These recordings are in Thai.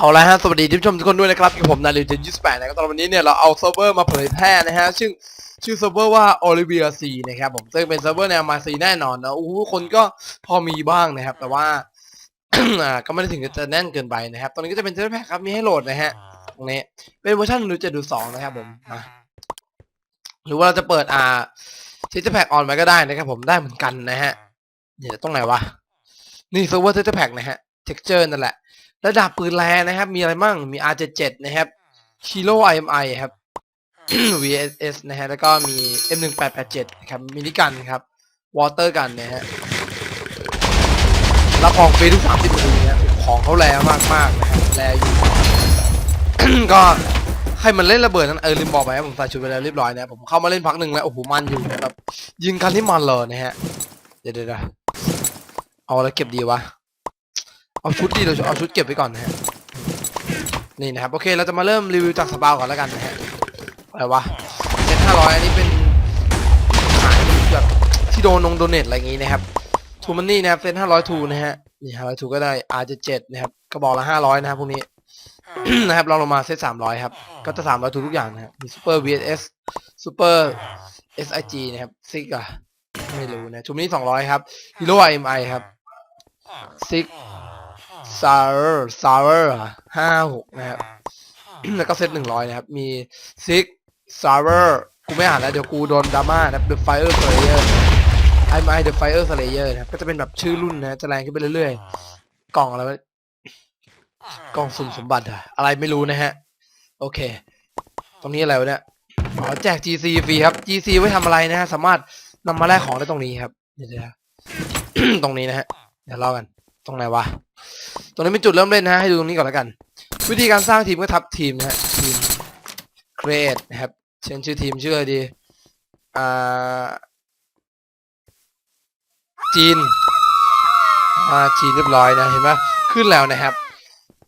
เอาละฮะ สวัสดีท่านผู้ชมทุกคนด้วยนะครับกับผมนาริเจนยี่สิบแปดนะครับตอนวันนี้เนี่ยเราเอาเซิร์ฟเวอร์มาเผยแพร่นะฮะซึ่งชื่อเซิร์ฟเวอร์ว่า Olivia C นะครับผมซึ่งเป็นเซิร์ฟเวอร์แนวมาซีแน่นอนนะโอ้โหคนก็พอมีบ้างนะครับ แต่ว่าอ่าก็ไม่ได้ถึงกับจะแน่นเกินไปนะครับ ตอนนี้ก็จะเป็นเซิร์ฟแพ็คครับมีให้โหลดนะฮะตรงนี้เป็นเวอร์ชันหนึ่งเจ็ดดูสองนะครับผมมาหรือว่าเราจะเปิดอ่าเซิสแพ็คออนไว้ก็ได้นะครับ ผมได้เหมือนกันนะฮะเดี๋ยวตรงไหนวะนี่เซิร์ฟเวอร์ซิสแพคนะฮะเท็กเจอร์นั่นแหละ ระดับปืนแรงนะครับ มีอะไรมั่งมี R77 นะครับ Kilo IMI ครับ VSS นะฮะแล้วก็มี M1887 ครับมินิกันครับวอเตอร์กันนะฮะรับของฟรีทุก 30นาทีนะของเขาแรงมากมากๆนะฮะแรงอยู่ ก็ให้มันเล่นระเบิดนั้นเออลืมบอกไปครับผมใส่ชุดไปแล้วเรียบร้อยนะผมเข้ามาเล่นพักหนึ่งแล้วโอ้โหมันอยู่นะครับยิงกันที่มันเลยนะฮะเดี๋ยวเดี๋ยวเอาอะไรเก็บดีวะ เอาชุดดีเราเอาชุดเก็บไว้ก่อนนะฮะนี่นะครับโอเคเราจะมาเริ่มรีวิวจากสปาวก่อนแล้วกันนะฮะอะไรวะเซ็ตห้าร้อยอันนี้เป็นขายแบบที่โดนนงโดเนทอะไรอย่างงี้นะครับทูมันนี่นะครับเซ็ตห้าร้อยทูนะฮะนี่ห้าร้อยทูก็ได้ R เจ็ดเจ็ดนะครับกระบอกละห้าร้อยนะครับพวกนี้นะครับลองลงมาเซตสามร้อยครับ ก็จะสามร้อยทูทุกอย่างนะครับมีซูเปอร์ VSS ซูเปอร์ SIG นะครับซิกอะไม่รู้นะทูมันนี่สองร้อยครับฮีโร่ IMI ครับซิก ซาร์ซาร์ห้าหกนะครับแล้วก็เซตหนึ่งร้อยนะครับ มีซิกซาร์กูไม่อ่านแล้วเดี๋ยวกูโดนดราม่านะครับ The Fire Slayer I m I The Fire Slayer นะครับก็จะเป็นแบบชื่อรุ่นนะจะแรงขึ้นไปเรื่อยๆ กล่องอะไรวะกล่องสุ่มสมบัติอะอะไรไม่รู้นะฮะ โอเค ตรงนี้อะไรวะเนี่ยอ๋อแจก GC ฟรีครับ GC ไว้ทำอะไรนะฮะ สามารถนำมาแลกของได้ตรงนี้ครับ เดี๋ยวๆตรงนี้นะฮะ เดี๋ยวเล่ากัน ตรงไหนวะ ตรงนี้เป็นจุดเริ่มเล่นนะฮะให้ดูตรงนี้ก่อนแล้วกัน วิธีการสร้างทีมก็ทับทีมนะฮะ ทีม create นะครับ เช่นชื่อทีมชื่ออะไรดี อ่า จีน อ่า จีนเรียบร้อยนะ เห็นไหมขึ้นแล้วนะครับ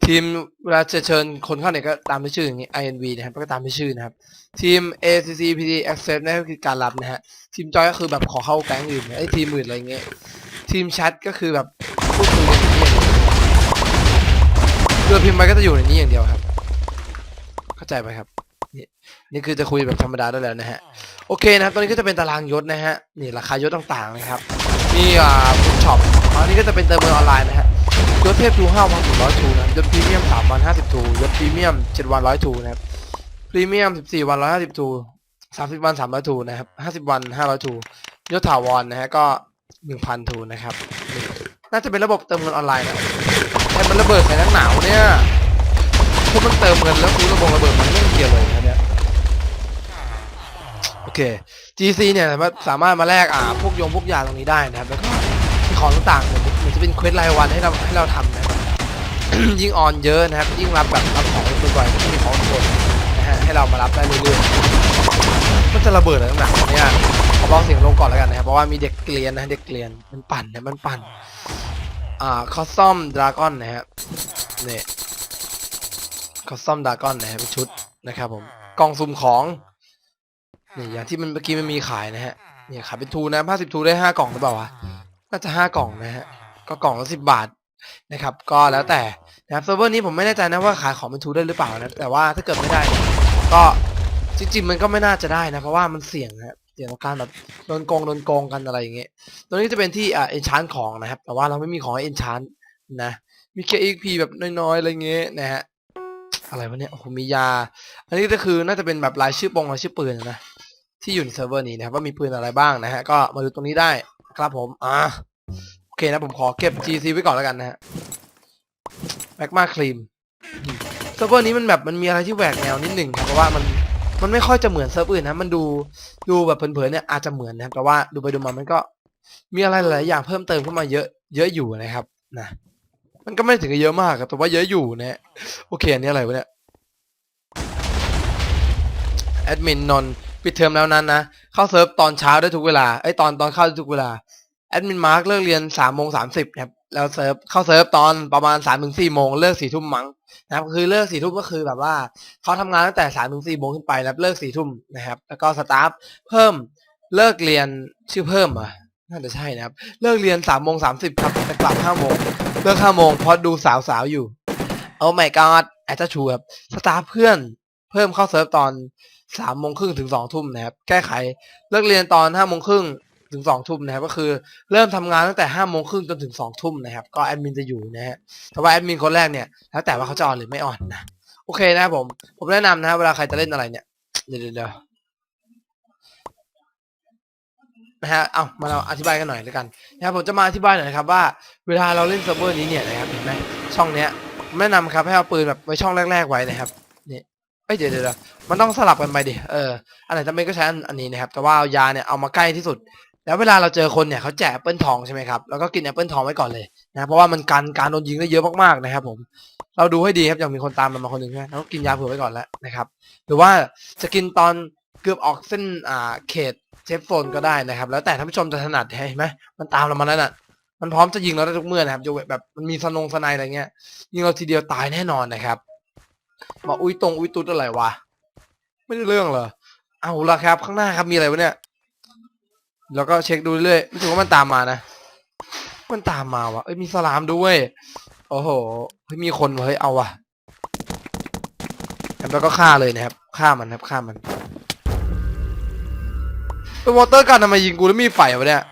ทีมเวลาจะเชิญคนเข้าเนี่ยก็ตามด้วยชื่ออย่างนี้ INV นะครับ ก็ตามด้วยชื่อนะครับ ทีม ACC PD Accept นะก็คือการรับนะฮะ ทีมจอยก็คือแบบขอเข้าแก๊งอื่นไอ้ทีมอื่นอะไรเงี้ย ทีมแชทก็คือแบบ พูดคุยกันอย่างเรือพิมพ์ไปก็จะอยู่ในนี้อย่างเดียวครับ เข้าใจไหมครับ นี่นี่คือจะคุยแบบธรรมดาได้แล้วนะฮะ โอเคนะครับ ตอนนี้ก็จะเป็นตารางยศนะฮะ นี่ราคายศต่างๆนะครับ นี่อ่าฟุตช็อปอันนี้ก็จะเป็นเติมเงินออนไลน์นะฮะยศเทพทูห้าวันถึงร้อยทูนะยศพรีเมียมสามวันห้าสิบทูยศพรีเมียมเจ็ดวันร้อยทูนะครับ พรีเมียมสิบสี่วันร้อยห้าสิบทูสามสิบวันสามร้อยทูนะครับห้าสิบวันห้าร้อยทูยศถาวรนะฮะก็หนึ่งพันทูนะครับ น่าจะเป็นระบบเติมเงินออนไลน์นะแต่มันระเบิดใส่นักหนาวเนี่ยพวกมันเติมเงินแล้วซื้อระบบระเบิดมันไม่เกี่ยวเลยนะเนี่ยโอเค GC เนี่ยสามารถสามารถมาแลกอ่าพวกยงพวกยาตรงนี้ได้นะครับแล้วก็มีของต่างๆเนี่ยมันจะเป็นเควสรายวันให้เราให้เราทำนะครับยิ่งออนเยอะนะครับ ยิ่งรับแบบรับของบ่อยๆก็มีของคนนะฮะให้เรามารับได้เรื่อยๆมันจะระเบิดอะไรต่างๆเนี่ย ขอเบาเสียงลงก่อนแล้วกันนะครับเพราะว่ามีเด็กเกลียนนะเด็กเกลียนมันปั่นนะมันปั่น อ่าคอสซอมดราก้อนนะครับเนี่ยคอสซอมดราก้อนนะครับเป็นชุดนะครับผมกล่องสุ่มของนี่อย่างที่มันเมื่อกี้มันมีขายนะฮะเนี่ยขายเป็นทูนะห้าสิบทูได้ห้ากล่องหรือเปล่าวะน่าจะห้ากล่องนะฮะก็กล่องละสิบบาทนะครับ ก็แล้วแต่นะครับเซิร์ฟเวอร์นี้ผมไม่แน่ใจนะว่าขายของเป็นทูได้หรือเปล่านะแต่ว่าถ้าเกิดไม่ได้ ก็จริงๆมันก็ไม่น่าจะได้นะ เพราะว่ามันเสี่ยงนะครับ เสี่ยงการแบบโดนโกงโดนโกงกันอะไรอย่างเงี้ยตัวนี้จะเป็นที่อ่าเอนชานของนะครับ แต่ว่าเราไม่มีของเอนชานนะมีแค่ XP แบบน้อยๆอะไรเงี้ยนะฮะอะไรวะเนี่ยโอ้โหมียา อันนี้ก็คือน่าจะเป็นแบบรายชื่อปงรายชื่อปืนนะที่อยู่ในเซิร์ฟเวอร์นี้นะครับว่ามีปืนอะไรบ้างนะฮะก็มาดูตรงนี้ได้ครับผมอ่าโอเคนะผมขอเก็บ GC ไว้ก่อนแล้วกันนะฮะแบ็กมาครีมเซิร์ฟเวอร์นี้มันแบบมันมีอะไรที่แหวกแนวนิดหนึ่งเพราะว่ามัน มันไม่ค่อยจะเหมือนเซิร์ฟอื่นนะมันดูดูแบบเผินๆเนี่ยอาจจะเหมือนนะครับแต่ว่าดูไปดูมามันก็มีอะไรหลายอย่างเพิ่มเติมขึ้นมาเยอะ เยอะอยู่นะครับนะมันก็ไม่ถึงกับเยอะมากครับแต่ว่าเยอะอยู่นะโอเคอันนี้อะไรวะเนี่ยแอดมินนนปิดเทอมแล้วนั้นนะเข้าเซิร์ฟตอนเช้าได้ทุกเวลาไอ้ตอนตอนเข้าได้ทุกเวลาแอดมินมาร์กเลิกเรียนสามโมงสามสิบครับ แล้วเซิร์ฟเข้าเซิร์ฟตอนประมาณสามถึงสี่โมงเลิกสี่ทุ่มมั้งนะครับคือเลิกสี่ทุ่มก็คือแบบว่าเขาทำงานตั้งแต่สามถึงสี่โมงขึ้นไปแล้วเลิกสี่ทุ่มนะครับ แล้วก็สตาฟเพิ่มเลิกเรียนชื่อเพิ่มอะน่าจะใช่นะครับ เลิกเรียนสามโมงสามสิบครับแต่กลับห้าโมงเลิกห้าโมงเพราะดูสาวสาวอยู่โอ้ my god แอตชูครับสตาร์เพื่อนเพิ่มเข้าเซิร์ฟตอนสามโมงครึ่งถึงสองทุ่มนะครับ แก้ไข เลิกเรียนตอนห้าโมงครึ่ง ถึงสองทุ่มนะครับก็คือเริ่มทำงานตั้งแต่ห้าโมงครึ่งจนถึงสองทุ่มนะครับ ก็แอดมินจะอยู่นะฮะแต่ว่าแอดมินคนแรกเนี่ยแล้วแต่ว่าเขาจะออนหรือไม่ออนนะโอเคนะครับผมผมแนะนำนะเวลาใครจะเล่นอะไรเนี่ยเดี๋ยวเดี๋ยวนะฮะเอามาเราอธิบายกันหน่อยแล้วกันนะครับผมจะมาอธิบายหน่อยครับว่าเวลาเราเล่นเซิร์ฟเวอร์นี้เนี่ยนะครับเห็นไหมช่องเนี้ยแนะนำครับให้เอาปืนแบบไว้ช่องแรก ๆไว้นะครับนี่เอ้ยเดี๋ยวเดี๋ยวเดี๋ยวมันต้องสลับกันไปดิเอออันไหนจำเป็นก็ใช้อันอันนี้นะครับแต่ว่าเอายาเนี่ยเอามาใกล้ที่สุด แล้วเวลาเราเจอคนเนี่ยเขาแจกแอปเปิลทองใช่ไหมครับแล้วก็กินแอปเปิลทองไว้ก่อนเลยนะเพราะว่ามันกันการโดนยิงได้เยอะมากๆนะครับ ผม เราดูให้ดีครับอย่างมีคนตามมันมาคนหนึ่งใช่ไหมเราก็กินยาเผื่อไว้ก่อนแล้วนะครับ หรือว่าจะกินตอนเกือบออกเส้นอ่าเขตเซฟโซนก็ได้นะครับ แล้วแต่ท่านผู้ชมจะถนัดเห็นไหมมันตามเรามาแล้วน่ะ มันพร้อมจะยิงเราได้ทุกเมื่อนะครับจะแบบมันมีสนงสนายอะไรเงี้ยยิงเราทีเดียวตายแน่นอนนะครับมาอุ้ยตรงอุ้ยตุ๊ดอะไรวะไม่ได้เรื่องเหรอเอาละครับ ข้างหน้าครับมีอะไรวะเนี่ย แล้วก็เช็คดูเรื่อยรู้สึกว่ามันตามมานะ มันตามมาวะเอ้ยมีสลามด้วยโอ้โหเฮ้ยมีคนเฮ้ยเอาวะแล้วก็ฆ่าเลยนะครับฆ่ามันครับฆ่ามันเป็นวอเตอร์กันทำไมยิงกูแล้วมีไฟวะเนี่ย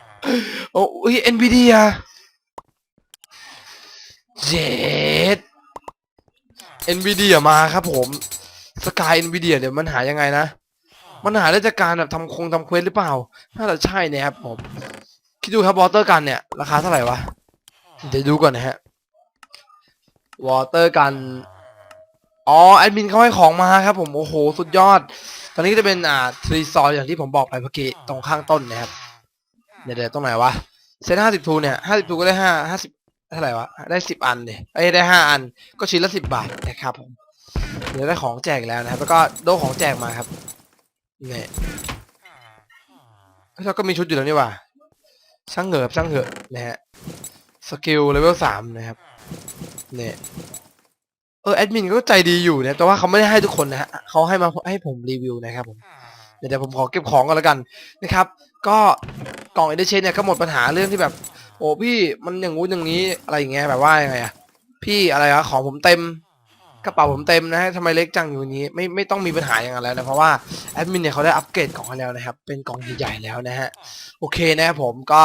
โอ้ยเอ็นวีดีอะเจ็ดเอ็นวีดีมาครับผมสกายเอ็นวีดีเดี๋ยวมันหายังไงนะ มันหาได้จากการแบบทำคงทำเควสหรือเปล่าน่าจะใช่เนะครับผมคิดดูครับวอเตอร์กันเนี่ยราคาเท่าไหร่วะเดี๋ยวดูก่อนนะฮะวอเตอร์กันอ๋อแอดมินเขาให้ของมาครับผมโอ้โหสุดยอด ตอนนี้ก็จะเป็นอ่าทรีซออย่างที่ผมบอกไปเมื่อกี้ตรงข้างต้นนะครับเดี๋ยวเดี๋ยวตรงไหนวะเซตห้าสิบทูเนี่ยห้าสิบทูก็ได้ห้าห้าสิบเท่าไหร่วะได้สิบอันเนี่ยเอ้ได้ห้าอันก็ชิ้นละสิบบาทนะครับผมเดี๋ยวได้ของแจกแล้วนะครับแล้วก็โดของแจกมาครับ นี่ยเฮ้ยเราก็มีชุดอยู่แล้วนี่ว่าช่างเหอะช่างเหอะนะฮะสกิลเลเวลสามนะครับเนี่ยเออแอดมินก็ใจดีอยู่นะแต่ว่าเขาไม่ได้ให้ทุกคนนะฮะเขาให้มาให้ผมรีวิวนะครับผมเดี๋ยวเดี๋ยวผมขอเก็บของก่อนแล้วกันนะครับ ก็กล่องเอเดเชนเนี่ยก็หมดปัญหาเรื่องที่แบบ โอ้พี่มันอย่างงู้นอย่างนี้อะไรอย่างเงี้ยแบบว่ายังไงอะพี่อะไรอะของผมเต็ม กระเป๋าผมเต็มนะฮะทำไมเล็กจังอยู่อย่างนี้ไม่ไม่ต้องมีปัญหาอย่างนั้นแล้วนะเพราะว่าแอดมินเนี่ยเขาได้อัปเกรดกล่องให้แล้วนะครับ เป็นกล่องใหญ่ๆแล้วนะฮะโอเคนะครับผมก็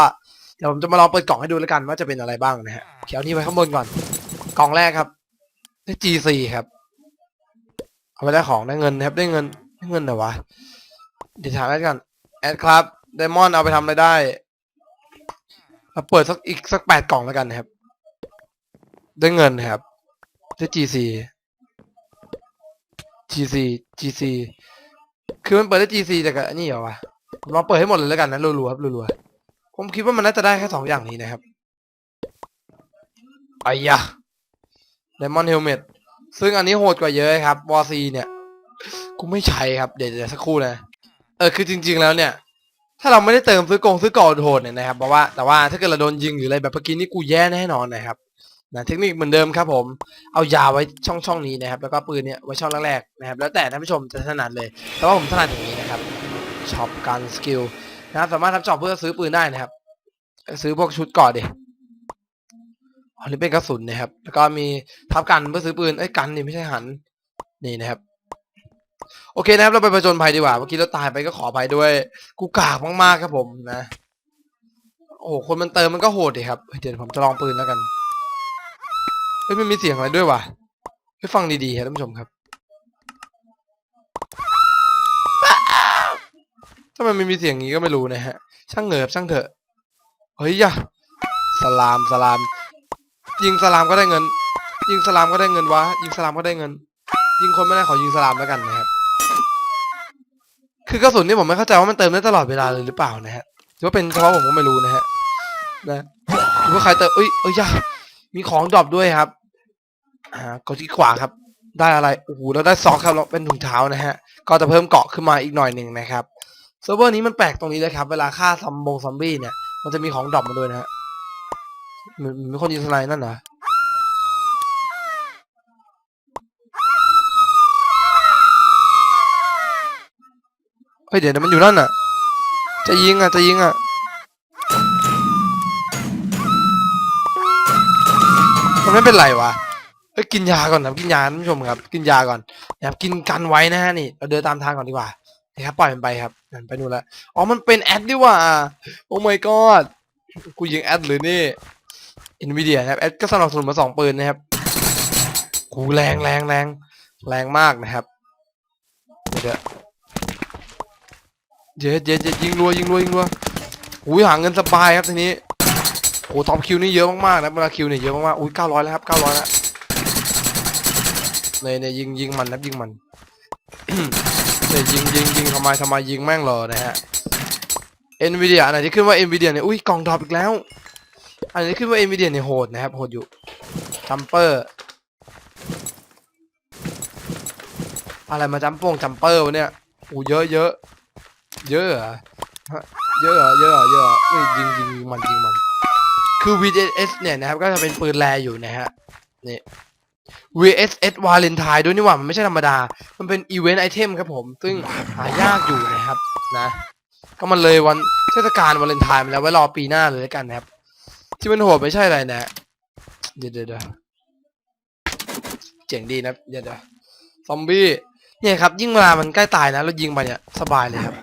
เดี๋ยวผมจะมาลองเปิดกล่องให้ดูแล้วกันว่าจะเป็นอะไรบ้างนะฮะเขียวนี้ไว้ข้างบนก่อน กล่องแรกครับได้ G4 ครับเอาไปได้ของได้เงินนะครับได้เงินได้เงินเหรอวะเดี๋ยวถามแอดกันแอดครับไดมอนด์เอาไปทำอะไรได้เราเปิดสักอีกสักแปดกล่องแล้วกันนะครับได้เงินนะครับได้ GC GC GC คือมันเปิดได้ GC แต่กับอันนี้เหรอวะผมลองเปิดให้หมดเลยแล้วกันนะรัวๆครับรัวๆผมคิดว่ามันน่าจะได้แค่สองอย่างนี้นะครับไอ้ยะ Diamond Helmet ซึ่งอันนี้โหดกว่าเยอะครับวอซีเนี่ยกูไม่ใช้ครับเดี๋ยวเดี๋ยวสักครู่นะเออคือจริง ๆแล้วเนี่ย ถ้าเราไม่ได้เติมซื้อกองซื้อกอนโหดเนี่ยนะครับเพราะว่าแต่ว่าถ้าเกิดเราโดนยิงหรืออะไรแบบเมื่อกี้นี่กูแย่แน่นอนนะครับ นะเทคนิคเหมือนเดิมครับผม เอายาไว้ช่องช่องนี้นะครับ แล้วก็ปืนเนี่ยไว้ช่องแรกๆนะครับ แล้วแต่ท่านผู้ชมจะถนัดเลย แต่ว่าผมถนัดอย่างนี้นะครับช็อปกันสกิลนะครับ สามารถทำช็อปเพื่อซื้อปืนได้นะครับ ซื้อพวกชุดก่อนดิอันนี้เป็นกระสุนนะครับ แล้วก็มีทับกันเพื่อซื้อปืน เอ้ยกันนี่ไม่ใช่หัน นี่นะครับ โอเคนะครับ เราไปประจนภัยดีกว่า เมื่อกี้เราตายไปก็ขออภัยด้วย กูกากมากๆครับผมนะ โอ้โห คนมันเติมมันก็โหดดิครับ เดี๋ยวผมจะลองปืนแล้วกัน เฮ้ยมันมีเสียงอะไรด้วยวะไปฟังดีๆครับท่านผู้ชมครับถ้ามันไม่มีเสียงอย่างนี้ก็ไม่รู้นะฮะ ช่างเหงือบช่างเถอะ เฮ้ยยะสลามสลาม ยิงสลามก็ได้เงิน ยิงสลามก็ได้เงินวะ ยิงสลามก็ได้เงิน ยิงคนไม่ได้ขอยิงสลามแล้วกันนะครับ คือกระสุนนี่ผมไม่เข้าใจว่ามันเติมได้ตลอดเวลาเลยหรือเปล่านะฮะ หรือว่าเป็นเฉพาะผมก็ไม่รู้นะฮะ นะหรือว่าใครเติมเอ้ยเอ้ยยะ มีของดรอปด้วยครับ อ่ากดที่ขวาครับ ได้อะไรโอ้โหแล้วได้ซอกครับแล้วเป็นถุงเท้านะฮะ ก็จะเพิ่มเกาะขึ้นมาอีกหน่อยหนึ่งนะครับเซิร์ฟเวอร์นี้มันแปลกตรงนี้เลยครับ เวลาฆ่าซัมบงซัมบี้เนี่ย มันจะมีของดรอปมาด้วยนะฮะเหมือนมีคนยิงสไนด์นั่นเหรอเฮ้ยเดี๋ยวนะมันอยู่นั่นน่ะ จะยิงอะ จะยิงอะ มันไม่เป็นไรวะเอ้ยกินยาก่อนนะครับกินยาท่านผู้ชมครับ กินยาก่อนนะครับกินกันไว้นะฮะนี่เราเดินตามทางก่อนดีกว่านะครับปล่อยมันไปครับนั่นไปนู่นแล้วอ๋อมันเป็นแอดดีว่าโอ้ my god กูยิงแอดหรือนี่อินวีเดียนะครับแอดก็สนับสนุนมาสองปืนนะครับกูแรงแรงแรงแรงมากนะครับเดี๋ยวเดี๋ยวเดี๋ยวเดี๋ยวยิงรัวยิงรัวยิงรัวอุ้ยหาเงินสบายครับทีนี้ โอ้ท็อปคิวนี่เยอะมากๆนะเวลาคิวเนี่ยเยอะมากๆอุ้ยเก้าร้อยแล้วครับเก้าร้อยแล้วเนี่ยเนี่ยยิงยิงมันนะยิงมันเนยิงยิงยิงทำไมทำไมยิงแม่งเหรอนะฮะ Nvidia อันไหนที่ขึ้นว่า Nvidia เนี่ยอุ้ยกล่องดรอปอีกแล้ว อันนี้ขึ้นว่า Nvidia เนี่ยโหดนะครับโหดอยู่จัมเปอร์อะไรมาจัมโป้งจัมเปอร์วะเนี่ยอู้เยอะเยอะเยอะเหรอะเยอะเหรอเยอะเหรอเยอะเหรออุ้ยยิงยิงยิงมันยิงมัน คือ VSS เนี่ยนะครับ ก็จะเป็นปืนแรอยู่นะฮะนี่ VSS วาเลนไทน์ด้วยนี่หว่า มันไม่ใช่ธรรมดา มันเป็นอีเวนต์ไอเทมครับผม ซึ่งหายากอยู่นะครับนะ ก็มันเลยวันเทศกาลวาเลนไทน์มาแล้วไว้รอปีหน้าเลยแล้วกันนะครับ ที่มันโหดไม่ใช่อะไรนะ เดี๋ยวเดี๋ยวเดี๋ยวเจ๋งดีนะ เดี๋ยวเดี๋ยวซอมบี้ เนี่ยครับ ยิ่งเวลามันใกล้ตายนะ เรายิงไปเนี่ย สบายเลยครับ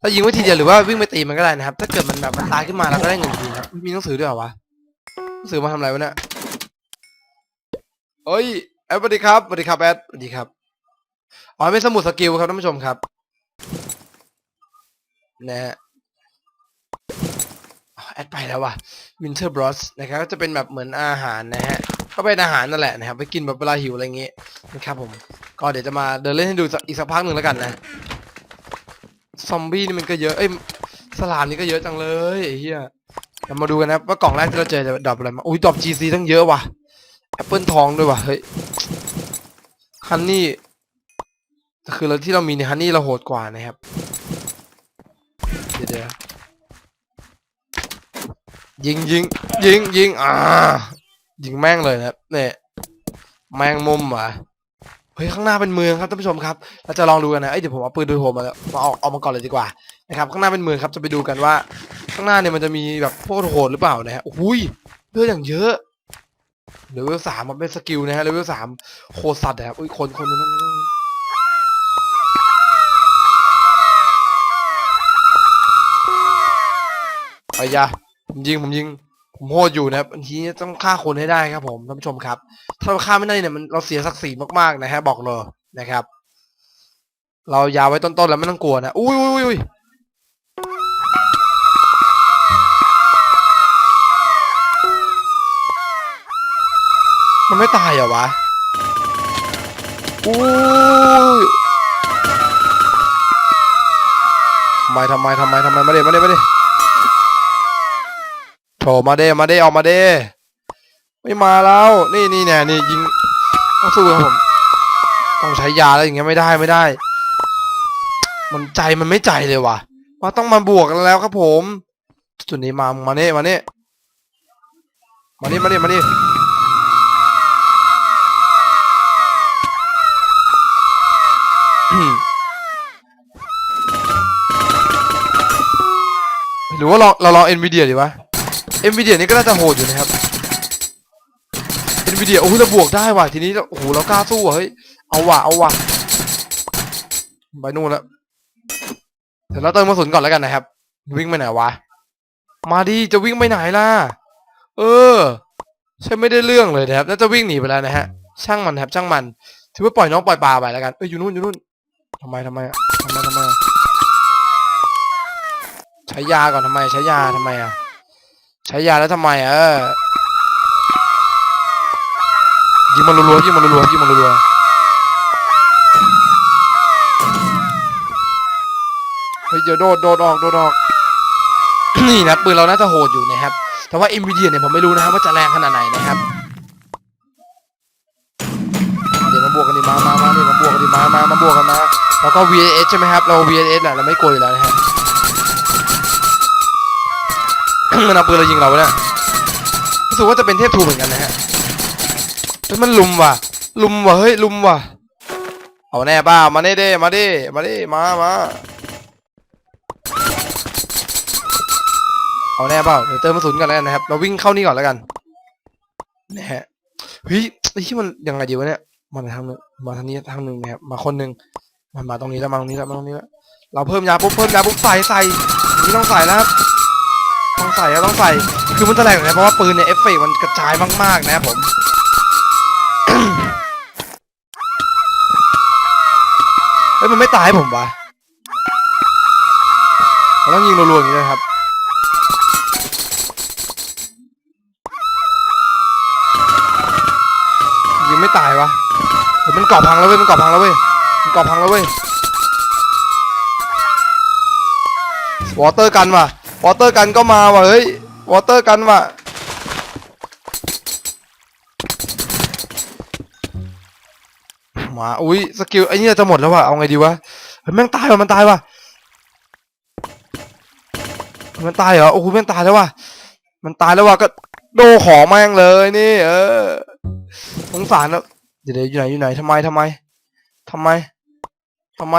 เรายิงไว้ทีเดียวหรือว่าวิ่งไปตีมันก็ได้นะครับ ถ้าเกิดมันแบบมันตายขึ้นมาเราก็ได้เงินคืนครับมีหนังสือด้วยเหรอวะหนังสือมาทำอะไรวะเนี่ยเอ้ยแอดสวัสดีครับสวัสดีครับแอดสวัสดีครับอ๋อเป็นสมุดสกิลครับท่านผู้ชมครับนะฮะแอดไปแล้วว่ะ Winter Bros นะครับก็จะเป็นแบบเหมือนอาหารนะฮะก็เป็นอาหารนั่นแหละนะครับไปกินแบบเวลาหิวอะไรอย่างงี้นะครับผมก็เดี๋ยวจะมาเดินเล่นให้ดูอีกสักพักหนึ่งแล้วกันนะ ซอมบี้นี่มันก็เยอะ เอ้ย สลามนี่ก็เยอะจังเลยไอ้เหี้ยเรามาดูกันนะว่ากล่องแรกที่เราเจอจะดรอปอะไรมา อุ้ยดรอป GC ตั้งเยอะว่ะ แอปเปิลทองด้วยว่ะ เฮ้ย ฮันนี่คือเราที่เรามีในฮันนี่เราโหดกว่านะครับ เดี๋ยวเดี๋ยวยิงยิงยิงยิงอ่ายิงแม่งเลยนะครับเนี่ยแมงมุมว่ะ ฮ้ยข้างหน้าเป็นเมืองครับท่านผู้ชมครับเราจะลองดูกันนะเอ้ยเดี๋ยวผมเอาปืนดูโหมมาแล้วมาเอาเอามาก่อนเลยดีกว่านะครับข้างหน้าเป็นเมืองครับจะไปดูกันว่า ข้างหน้าเนี่ยมันจะมีแบบพวกโหดหรือเปล่านะฮะโอ้ยเลือดอย่างเยอะเลเวลสามมันเป็นสกิลนะฮะเลเวลสามโคตรสัตว์นะครับอุ้ยคนคนนั้นไปยะผมยิงผมยิง ผมโหดอยู่นะครับบางทีต้องฆ่าคนให้ได้ครับผมท่านผู้ชมครับ ถ้าเราฆ่าไม่ได้เนี่ยมันเราเสียศักดิ์ศรีมากๆนะฮะบอกเลยนะครับ เรายาวไว้ต้นๆแล้วไม่ต้องกลัวนะอุ้ยอุ้ยอุ้ยมันไม่ตายเหรอวะอุ้ยทำไมทำไมทำไมทำไมมาเด้มาเด้มาเด้ โถมาเด้มาเด้ออกมาเด้ไม่มาแล้ว นี่นี่เนี่ยนี่ยิงต้องสู้ครับผม ต้องใช้ยาแล้วอย่างเงี้ยไม่ได้ไม่ได้ มันใจมันไม่ใจเลยว่ะว่าต้องมาบวกกันแล้วครับผมจุดนี้มามาเน่มาเน่มานี่มานี่มานี่หรือว่าลองเราลอง Nvidia ดีวะ Nvidia นี่ก็น่าจะโหดอยู่นะครับ Nvidia โอ้โหเราบวกได้ว่ะทีนี้เราโอ้โหเรากล้าสู้ว่ะเฮ้ยเอาว่ะเอาว่ะไปนู่นแล้วเดี๋ยวเราเติมกระสุนก่อนแล้วกันนะครับ วิ่งไปไหนวะมาดิจะวิ่งไปไหนล่ะเออใช่ไม่ได้เรื่องเลยนะครับน่าจะวิ่งหนีไปแล้วนะฮะ ช่างมันครับช่างมันถือว่าปล่อยน้องปล่อยปลาไปแล้วกันเอ้ยอยู่นู่นอยู่นู่นทำไมทำไมอะทำไมทำไมใช้ยาก่อนทำไมใช้ยาทำไมอะ ใช้ยาแล้วทำไมเออยิงมันรัวๆยิงมันรัวๆยิงมันรัวๆเฮ้ยเดี๋ยวโดดโดดออกโดดออกนี่นะปืนเราน่าจะโหดอยู่นะครับ แต่ว่า NVIDIA เนี่ยผมไม่รู้นะครับว่าจะแรงขนาดไหนนะครับเดี๋ยวมาบวกกันดิมามามาเนี่ยมาบวกกันดิมามามาบวกกันมาแล้วก็ VAS ใช่ไหมครับเรา VAS น่ะเราไม่กลัวอยู่แล้วนะฮะ มันเอาปืนเรายิงเราเนี่ยรู้สึกว่าจะเป็นเทพทูเหมือนกันนะฮะเฮ้ยมันลุมว่ะ ลุมว่ะ เฮ้ย ลุมว่ะ เอาแน่ป้า มาเน่เด้มาดิมาดิมามาเอาแน่เปล่าเดี๋ยวเติมกระสุนก่อนแล้วกันนะครับ เราวิ่งเข้านี่ก่อนแล้วกันนะฮะเฮ้ยไอ้ที่มันยังไงดีวะเนี่ยมาทางนึงมาทางนี้ทางหนึ่งนะครับมาคนหนึ่งมามาตรงนี้แล้วมาตรงนี้แล้วมาตรงนี้แล้วเราเพิ่มยาปุ๊บเพิ่มยาปุ๊บใส่ใส่นนี้ต้องใส่แล้วครับ ต้องใส่แล้วต้องใส่ คือมันจะแรงนะเพราะว่าปืนเนี่ยเอฟเฟกมันกระจายมากๆนะครับผมเฮ้ยมันไม่ตายผมวะมันต้องยิงรัวๆอย่างนี้นะครับ ยิงไม่ตายวะเฮ้ยมันเกาะพังแล้วเว้ยมันเกาะพังแล้วเว้ยมันเกาะพังแล้วเว้ยวอเตอร์กันว่ะ วอเตอร์กันก็มาว่ะเฮ้ยวอเตอร์กันว่ะมาอุ้ยสกิลไอ้นี่จะหมดแล้วว่ะเอาไงดีวะแม่งตายว่ะมันตายว่ะมันตายเหรอโอ้โหแม่งตายแล้วว่ะมันตายแล้วว่ะก็โดของแม่งเลยนี่ เออสงสารนะเดี๋ยวอยู่ไหนอยู่ไหนทำไมทำไมทำไมทำไม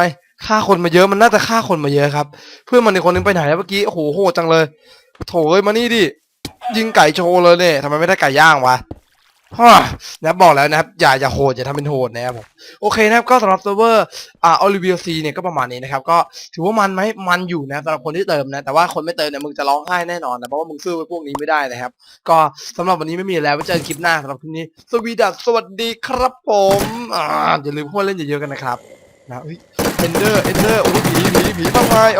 ฆ่าคนมาเยอะมันน่าจะฆ่าคนมาเยอะครับ เพื่อนมันอีกคนนึงไปไหนแล้วเมื่อกี้โอ้โหโหดจังเลยโถเอ้ยมานี่ดิยิงไก่โชว์เลยเนี่ยทำไมไม่ได้ไก่ย่างวะฮ่านะบอกแล้วนะครับ อย่าอย่าโหดอย่าทำเป็นโหดนะครับผมโอเคนะครับก็สำหรับเซิร์ฟเวอร์อ่าออลิเวียซีเนี่ยก็ประมาณนี้นะครับ ก็ถือว่ามันไหมมันอยู่นะสำหรับคนที่เติมนะ แต่ว่าคนไม่เติมเนี่ยมึงจะร้องไห้แน่นอนนะเพราะว่ามึงสู้ไอ้พวกนี้ไม่ได้นะครับ ก็สำหรับวันนี้ไม่มีแล้วไว้เจอคลิปหน้าสำหรับคลิปนี้ สวีดัสสวัสดีครับผมอ่าอย่าลืมพูดเล่นเยอะๆกันนะครับนะเฮ้ย อนเดอร์เอนเดอร์โอ้ยผีผีผีมากมาย